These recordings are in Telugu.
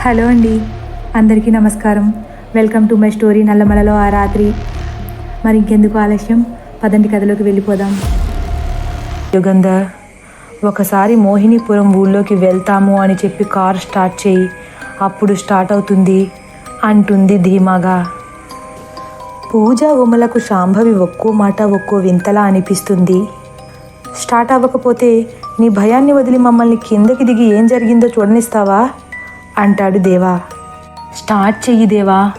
హలో అండి. అందరికీ నమస్కారం. వెల్కమ్ టు మై స్టోరీ నల్లమలలో ఆ రాత్రి. మరి ఇంకెందుకు ఆలస్యం? పదండి కథలోకి వెళ్ళిపోదాం. యుగంధ ఒకసారి మోహినీపురం ఊళ్ళోకి వెళ్తాము అని చెప్పి కార్ స్టార్ట్ చేయి. అప్పుడు స్టార్ట్ అవుతుంది అంటుంది ధీమాగా. పూజ ఉమలకు శాంభవి ఒక్కో మాట ఒక్కో వింతలా అనిపిస్తుంది. స్టార్ట్ అవ్వకపోతే నీ భయాన్ని వదిలి మమ్మల్ని కిందకి దిగి ఏం జరిగిందో చూడనిస్తావా? అంటాడు దేవా. స్టార్ట్ చెయ్యి దేవా.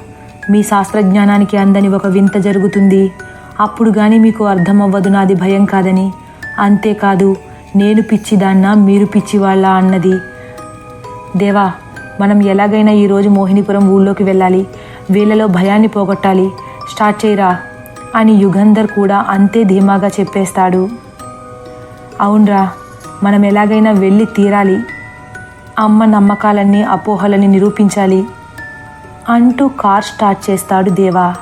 మీ శాస్త్రజ్ఞానానికి అందని ఒక వింత జరుగుతుంది. అప్పుడు కానీ మీకు అర్థమవ్వదు నాది భయం కాదని. అంతేకాదు నేను పిచ్చిదాన్నా మీరు పిచ్చివాళ్ళ అన్నది. దేవా మనం ఎలాగైనా ఈరోజు మోహినిపురం ఊళ్ళోకి వెళ్ళాలి. వీళ్ళలో భయాన్ని పోగొట్టాలి. స్టార్ట్ చేయరా. అని యుగంధర్ కూడా అంతే ధీమాగా చెప్పేస్తాడు. అవునరా మనం ఎలాగైనా వెళ్ళి తీరాలి. అమ్మ నమ్మకాలన్నీ అపోహలని నిరూపించాలి. అంటూ కార్ స్టార్ట్ చేస్తాడు దేవా.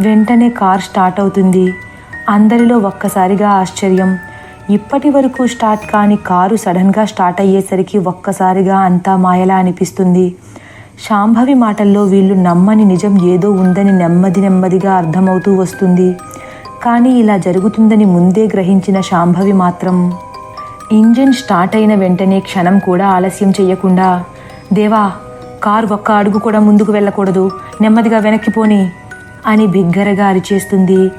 వెంటనే కార్ స్టార్ట్ అవుతుంది. అందరిలో ఒక్కసారిగా ఆశ్చర్యం. ఇప్పటి వరకు స్టార్ట్ కాని కారు సడన్గా స్టార్ట్ అయ్యేసరికి ఒక్కసారిగా అంతా మాయలా అనిపిస్తుంది. శాంభవి మాటల్లో వీళ్ళు నమ్మని నిజం ఏదో ఉందని నెమ్మది నెమ్మదిగా అర్థమవుతూ వస్తుంది. కానీ ఇలా జరుగుతుందని ముందే గ్రహించిన శాంభవి మాత్రం ఇంజిన్ స్టార్ట్ అయిన వెంటనే క్షణం కూడా ఆలస్యం చేయకుండా దేవా కారు ఒక్క అడుగు కూడా ముందుకు వెళ్ళకూడదు నెమ్మదిగా వెనక్కి పోని అని బిగ్గరగా అరిచేస్తుంది.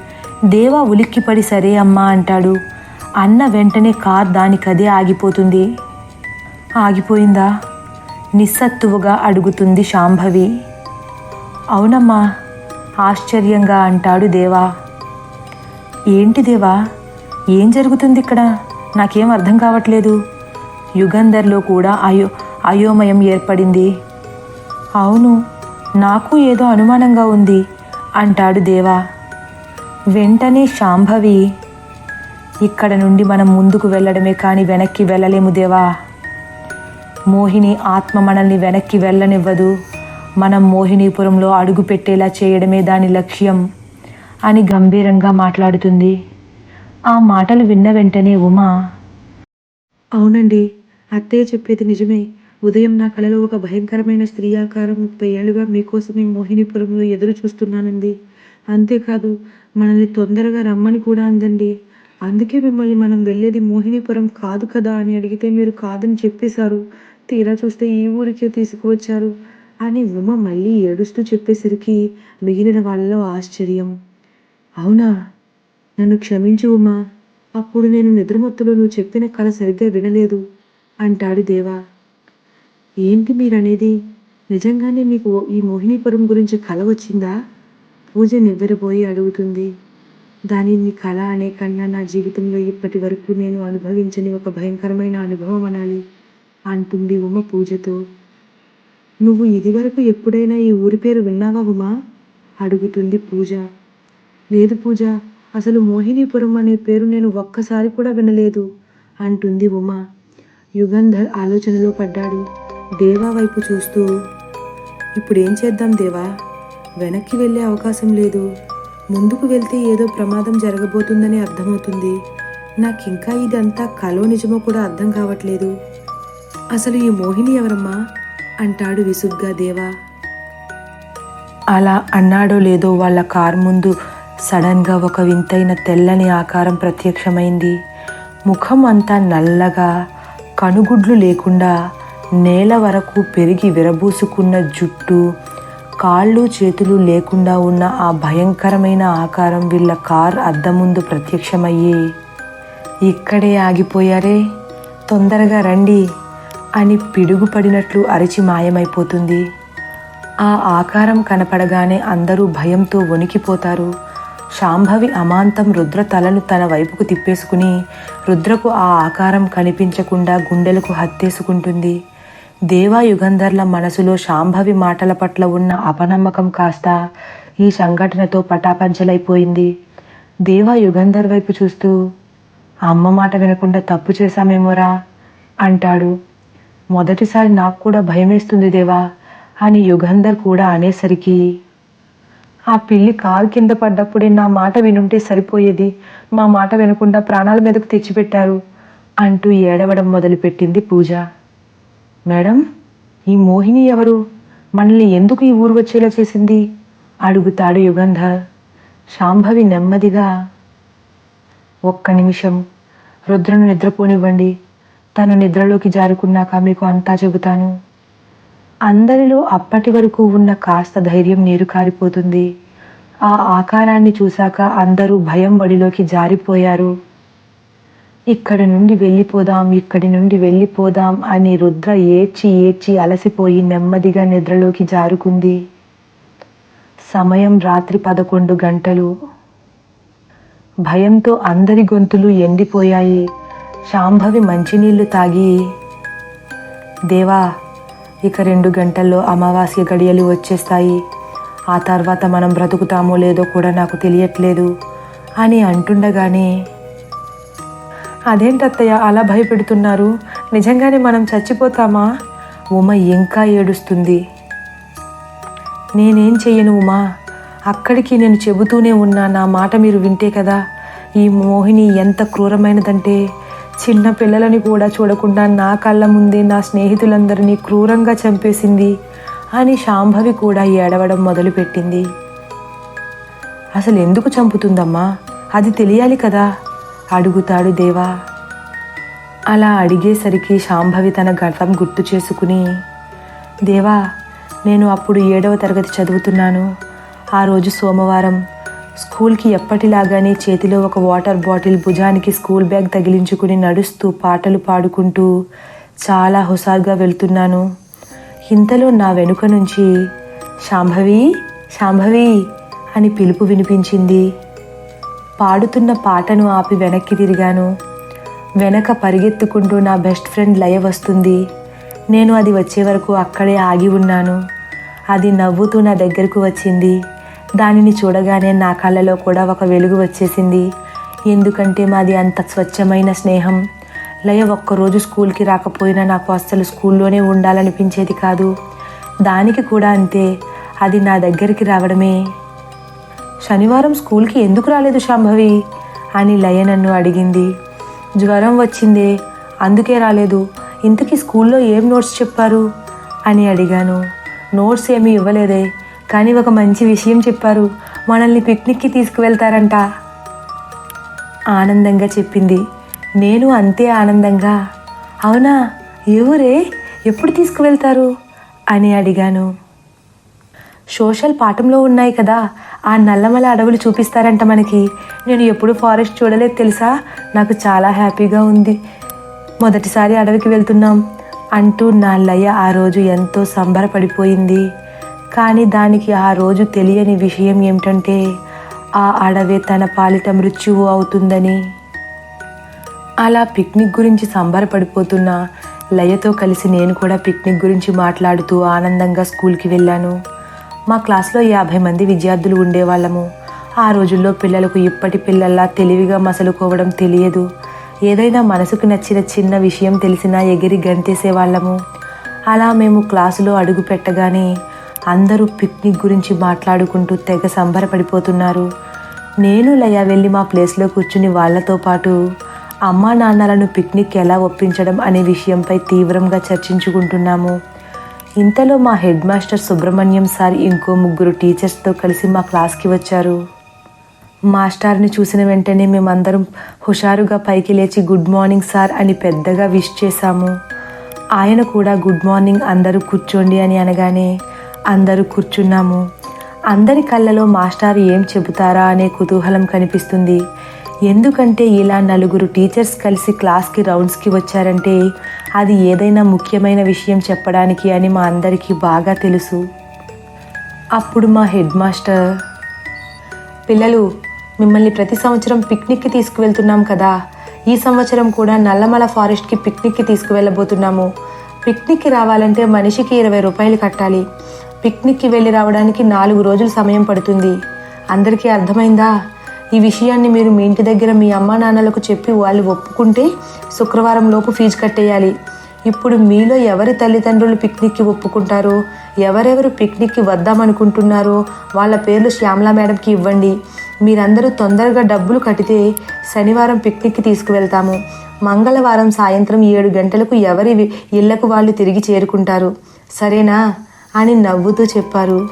దేవా ఉలిక్కిపడి సరే అమ్మా అంటాడు. అన్న వెంటనే కార్ దానికదే ఆగిపోతుంది. ఆగిపోయిందా? నిస్సత్తువుగా అడుగుతుంది శాంభవి. అవునమ్మా ఆశ్చర్యంగా అంటాడు దేవా. ఏంటి దేవా ఏం జరుగుతుంది ఇక్కడ? నాకేం అర్థం కావట్లేదు. యుగంధర్లో కూడా అయో అయోమయం ఏర్పడింది. అవును నాకు ఏదో అనుమానంగా ఉంది అంటాడు దేవా. వెంటనే శాంభవి ఇక్కడ నుండి మనం ముందుకు వెళ్ళడమే కానీ వెనక్కి వెళ్ళలేము దేవా. మోహిని ఆత్మ మనల్ని వెనక్కి వెళ్ళనివ్వదు. మనం మోహినీపురంలో అడుగు పెట్టేలా చేయడమే దాని లక్ష్యం అని గంభీరంగా మాట్లాడుతుంది. ఆ మాటలు విన్న వెంటనే ఉమా అవునండి అత్తయ్య చెప్పేది నిజమే. ఉదయం నా కలలో ఒక భయంకరమైన స్త్రీ ఆకారం ముప్పై ఏళ్ళుగా మీకోసమే మోహినిపురంలో ఎదురు చూస్తున్నానండి. అంతేకాదు మనల్ని తొందరగా రమ్మని కూడా అందండి. అందుకే మిమ్మల్ని మనం వెళ్ళేది మోహినిపురం కాదు కదా అని అడిగితే మీరు కాదని చెప్పేశారు. తీరా చూస్తే ఈ ఊరికే తీసుకువచ్చారు అని ఉమ మళ్ళీ ఏడుస్తూ చెప్పేసరికి మిగిలిన వాళ్ళలో ఆశ్చర్యం. అవునా? నన్ను క్షమించు ఉమా. అప్పుడు నేను నిద్రమత్తులో నువ్వు చెప్పిన కళ సరిగ్గా వినలేదు అంటాడు దేవా. ఏంటి మీరనేది? నిజంగానే మీకు ఈ మోహినీపురం గురించి కళ వచ్చిందా? పూజ నివ్వెరబోయి అడుగుతుంది. దానిని కళ అనే కన్నా నా జీవితంలో ఇప్పటి వరకు నేను అనుభవించని ఒక భయంకరమైన అనుభవం అనాలి అంటుంది ఉమ పూజతో. నువ్వు ఇదివరకు ఎప్పుడైనా ఈ ఊరి పేరు విన్నావా ఉమా? అడుగుతుంది పూజ. లేదు పూజ అసలు మోహినీపురం అనే పేరు నేను ఒక్కసారి కూడా వినలేదు అంటుంది ఉమా. యుగంధర్ ఆలోచనలో పడ్డాడు. దేవా వైపు చూస్తూ ఇప్పుడు ఏం చేద్దాం దేవా? వెనక్కి వెళ్ళే అవకాశం లేదు. ముందుకు వెళ్తే ఏదో ప్రమాదం జరగబోతుందని అర్థమవుతుంది. నాకింకా ఇదంతా కలో నిజమో కూడా అర్థం కావట్లేదు. అసలు ఈ మోహిని ఎవరమ్మా? అంటాడు విసుగ్గా దేవా. అలా అన్నాడో లేదో వాళ్ళ కార్ ముందు సడన్గా ఒక వింతైన తెల్లని ఆకారం ప్రత్యక్షమైంది. ముఖం అంతా నల్లగా కనుగుడ్లు లేకుండా నేల వరకు పెరిగి విరబూసుకున్న జుట్టు కాళ్ళు చేతులు లేకుండా ఉన్న ఆ భయంకరమైన ఆకారం వీళ్ళ కార్ అద్దం ముందు ప్రత్యక్షమయ్యి. ఇక్కడే ఆగిపోయారే? తొందరగా రండి అని పిడుగుపడినట్లు అరిచి మాయమైపోతుంది. ఆ ఆకారం కనపడగానే అందరూ భయంతో వణికిపోతారు. శాంభవి అమాంతం రుద్ర తలను తన వైపుకు తిప్పేసుకుని రుద్రకు ఆ ఆకారం కనిపించకుండా గుండెలకు హత్తేసుకుంటుంది. దేవా యుగంధర్ల మనసులో శాంభవి మాటల పట్ల ఉన్న అపనమ్మకం కాస్త ఈ సంఘటనతో పటాపంచలైపోయింది. దేవా యుగంధర్ వైపు చూస్తూ అమ్మ మాట వినకుండా తప్పు చేశామేమోరా? అంటాడు. మొదటిసారి నాకు కూడా భయమేస్తుంది దేవా అని యుగంధర్ కూడా అనేసరికి ఆ పిల్లి కాలు కింద పడ్డప్పుడే నా మాట వినుంటే సరిపోయేది. మా మాట వినకుండా ప్రాణాల మీదకు తెచ్చిపెట్టారు అంటూ ఏడవడం మొదలుపెట్టింది పూజ. మేడం ఈ మోహిని ఎవరు? మనల్ని ఎందుకు ఈ ఊరు వచ్చేలా చేసింది? అడుగుతాడు యుగంధర్ శాంభవి నెమ్మదిగా ఒక్క నిమిషం. రుద్రను నిద్రపోనివ్వండి. తను నిద్రలోకి జారుకున్నాక మీకు అంతా చెబుతాను. అందరిలో అప్పటి వరకు ఉన్న కాస్త ధైర్యం నీరు కారిపోతుంది. ఆ ఆకారాన్ని చూశాక అందరూ భయం బడిలోకి జారిపోయారు. ఇక్కడి నుండి వెళ్ళిపోదాం ఇక్కడి నుండి వెళ్ళిపోదాం అని రుద్ర ఏడ్చి ఏడ్చి అలసిపోయి నెమ్మదిగా నిద్రలోకి జారుకుంది. సమయం రాత్రి పదకొండు గంటలు. భయంతో అందరి గొంతులు ఎండిపోయాయి. శాంభవి మంచినీళ్ళు తాగి దేవా ఇక రెండు గంటల్లో అమావాస్య గడియలు వచ్చేస్తాయి. ఆ తర్వాత మనం బ్రతుకుతామో లేదో కూడా నాకు తెలియట్లేదు అని అంటుండగానే అదేంటత్తయ్య అలా భయపెడుతున్నారు? నిజంగానే మనం చచ్చిపోతామా? ఉమ ఇంకా ఏడుస్తుంది. నేనేం చెయ్యను ఉమా అక్కడికి నేను చెబుతూనే ఉన్నా నా మాట మీరు వింటే కదా? ఈ మోహిని ఎంత క్రూరమైనదంటే చిన్న పిల్లలని కూడా చూడకుండా నా కళ్ళ ముందే నా స్నేహితులందరినీ క్రూరంగా చంపేసింది అని శాంభవి కూడా ఏడవడం మొదలుపెట్టింది. అసలు ఎందుకు చంపుతుందమ్మా? అది తెలియాలి కదా అడుగుతాడు దేవా. అలా అడిగేసరికి శాంభవి తన గతం గుర్తు చేసుకుని దేవా నేను అప్పుడు ఏడవ తరగతి చదువుతున్నాను. ఆ రోజు సోమవారం స్కూల్కి ఎప్పటిలాగానే చేతిలో ఒక వాటర్ బాటిల్ భుజానికి స్కూల్ బ్యాగ్ తగిలించుకుని నడుస్తూ పాటలు పాడుకుంటూ చాలా హుషారుగా వెళ్తున్నాను. ఇంతలో నా వెనుక నుంచి శాంభవి శాంభవి అని పిలుపు వినిపించింది. పాడుతున్న పాటను ఆపి వెనక్కి తిరిగాను. వెనక పరిగెత్తుకుంటూ నా బెస్ట్ ఫ్రెండ్ లయ వస్తుంది. నేను అది వచ్చే వరకు అక్కడే ఆగి ఉన్నాను. అది నవ్వుతూ నా దగ్గరకు వచ్చింది. దానిని చూడగానే నా కళ్ళలో కూడా ఒక వెలుగు వచ్చేసింది. ఎందుకంటే మాది అంత స్వచ్ఛమైన స్నేహం. లయ ఒక్కరోజు స్కూల్కి రాకపోయినా నాకు అస్సలు స్కూల్లోనే ఉండాలనిపించేది కాదు. దానికి కూడా అంతే. అది నా దగ్గరికి రావడమే. శనివారం స్కూల్కి ఎందుకు రాలేదు శాంభవి? అని లయ నన్ను అడిగింది. జ్వరం వచ్చిందే. అందుకే రాలేదు. ఇంతకీ స్కూల్లో ఏం నోట్స్ చెప్పారు? అని అడిగాను. నోట్స్ ఏమీ ఇవ్వలేదే. కానీ ఒక మంచి విషయం చెప్పారు. మనల్ని పిక్నిక్కి తీసుకువెళ్తారంట. ఆనందంగా చెప్పింది. నేను అంతే ఆనందంగా. అవునా? ఎవరే ఎప్పుడు తీసుకువెళ్తారు? అని అడిగాను. సోషల్ పాఠంలో ఉన్నాయి కదా. ఆ నల్లమల అడవులు చూపిస్తారంట మనకి. నేను ఎప్పుడు ఫారెస్ట్ చూడలేదు తెలుసా? నాకు చాలా హ్యాపీగా ఉంది. మొదటిసారి అడవికి వెళ్తున్నాం అంటూ నా లయ ఆ రోజు ఎంతో సంబరపడిపోయింది. కానీ దానికి ఆ రోజు తెలియని విషయం ఏమిటంటే ఆ అడవే తన పాలిట మృత్యువు అవుతుందని. అలా పిక్నిక్ గురించి సంబరపడిపోతున్న లయతో కలిసి నేను కూడా పిక్నిక్ గురించి మాట్లాడుతూ ఆనందంగా స్కూల్కి వెళ్ళాను. మా క్లాస్లో యాభై మంది విద్యార్థులు ఉండేవాళ్ళము. ఆ రోజుల్లో పిల్లలకు ఇప్పటి పిల్లల్లా తెలివిగా మసలుకోవడం తెలియదు. ఏదైనా మనసుకు నచ్చిన చిన్న విషయం తెలిసినా ఎగిరి గంతేసేవాళ్ళము. అలా మేము క్లాసులో అడుగు పెట్టగానే అందరూ పిక్నిక్ గురించి మాట్లాడుకుంటూ తెగ సంబరపడిపోతున్నారు. నేను లయ వెళ్ళి మా ప్లేస్లో కూర్చుని వాళ్ళతో పాటు అమ్మా నాన్నలను పిక్నిక్ ఎలా ఒప్పించడం అనే విషయంపై తీవ్రంగా చర్చించుకుంటున్నాము. ఇంతలో మా హెడ్ మాస్టర్ సుబ్రహ్మణ్యం సార్ ఇంకో ముగ్గురు టీచర్స్తో కలిసి మా క్లాస్కి వచ్చారు. మాస్టార్ని చూసిన వెంటనే మేమందరం హుషారుగా పైకి లేచి గుడ్ మార్నింగ్ సార్ అని పెద్దగా విష్ చేశాము. ఆయన కూడా గుడ్ మార్నింగ్ అందరూ కూర్చోండి అని అనగానే అందరూ కూర్చున్నాము. అందరి కళ్ళలో మాస్టర్ ఏం చెబుతారా అనే కుతూహలం కనిపిస్తుంది. ఎందుకంటే ఇలా నలుగురు టీచర్స్ కలిసి క్లాస్కి రౌండ్స్కి వచ్చారంటే అది ఏదైనా ముఖ్యమైన విషయం చెప్పడానికి అని మా అందరికీ బాగా తెలుసు. అప్పుడు మా హెడ్ మాస్టర్ పిల్లలు మిమ్మల్ని ప్రతి సంవత్సరం పిక్నిక్కి తీసుకువెళ్తున్నాం కదా. ఈ సంవత్సరం కూడా నల్లమల ఫారెస్ట్కి పిక్నిక్కి తీసుకువెళ్ళబోతున్నాము. పిక్నిక్కి రావాలంటే మనిషికి ఇరవై రూపాయలు కట్టాలి. పిక్నిక్కి వెళ్ళి రావడానికి నాలుగు రోజులు సమయం పడుతుంది. అందరికీ అర్థమైందా? ఈ విషయాన్ని మీరు మీ ఇంటి దగ్గర మీ అమ్మా నాన్నలకు చెప్పి వాళ్ళు ఒప్పుకుంటే శుక్రవారం లోపు ఫీజు కట్టేయాలి. ఇప్పుడు మీలో ఎవరి తల్లిదండ్రులు పిక్నిక్కి ఒప్పుకుంటారో ఎవరెవరు పిక్నిక్కి వద్దామనుకుంటున్నారో వాళ్ళ పేర్లు శ్యామలా మేడంకి ఇవ్వండి. మీరందరూ తొందరగా డబ్బులు కడితే శనివారం పిక్నిక్కి తీసుకువెళ్తాము. మంగళవారం సాయంత్రం ఏడు గంటలకు ఎవరి ఇళ్ళకు వాళ్ళు తిరిగి చేరుకుంటారు. సరేనా? అని నవ్వుతూ చెప్పారు.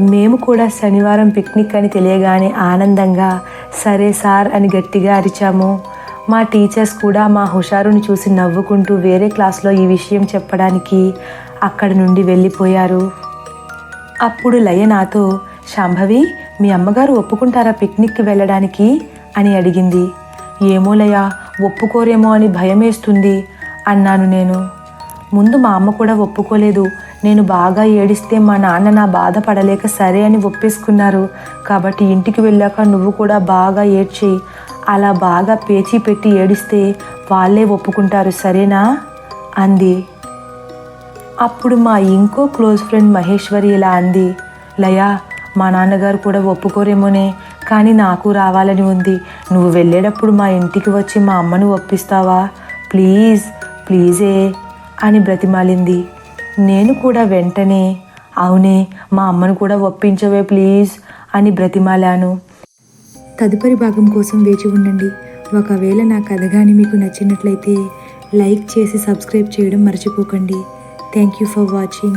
మేము కూడా శనివారం పిక్నిక్ అని తెలియగానే ఆనందంగా సరే సార్ అని గట్టిగా అరిచాము. మా టీచర్స్ కూడా మా హుషారుని చూసి నవ్వుకుంటూ వేరే క్లాస్లో ఈ విషయం చెప్పడానికి అక్కడ నుండి వెళ్ళిపోయారు. అప్పుడు లయ నాతో శాంభవి మీ అమ్మగారు ఒప్పుకుంటారా పిక్నిక్కి వెళ్ళడానికి? అని అడిగింది. ఏమో లయ ఒప్పుకోరేమో అని భయమేస్తుంది అన్నాను నేను. ముందు మా అమ్మ కూడా ఒప్పుకోలేదు. నేను బాగా ఏడిస్తే మా నాన్న నా బాధ పడలేక సరే అని ఒప్పేసుకున్నారు. కాబట్టి ఇంటికి వెళ్ళాక నువ్వు కూడా బాగా ఏడ్చి అలా బాగా పేచీ పెట్టి ఏడిస్తే వాళ్ళే ఒప్పుకుంటారు సరేనా? అంది. అప్పుడు మా ఇంకో క్లోజ్ ఫ్రెండ్ మహేశ్వరి ఇలా అంది. లయా మా నాన్నగారు కూడా ఒప్పుకోరేమోనే కానీ నాకు రావాలని ఉంది. నువ్వు వెళ్ళేటప్పుడు మా ఇంటికి వచ్చి మా అమ్మను ఒప్పిస్తావా? ప్లీజ్ ప్లీజే అని బ్రతిమాలింది. నేను కూడా వెంటనే అవునే మా అమ్మను కూడా ఒప్పించవే ప్లీజ్ అని బ్రతిమాలాను. తదుపరి భాగం కోసం వేచి ఉండండి. ఒకవేళ నా కథ కానీ మీకు నచ్చినట్లయితే లైక్ చేసి సబ్స్క్రైబ్ చేయడం మర్చిపోకండి. Thank you for watching.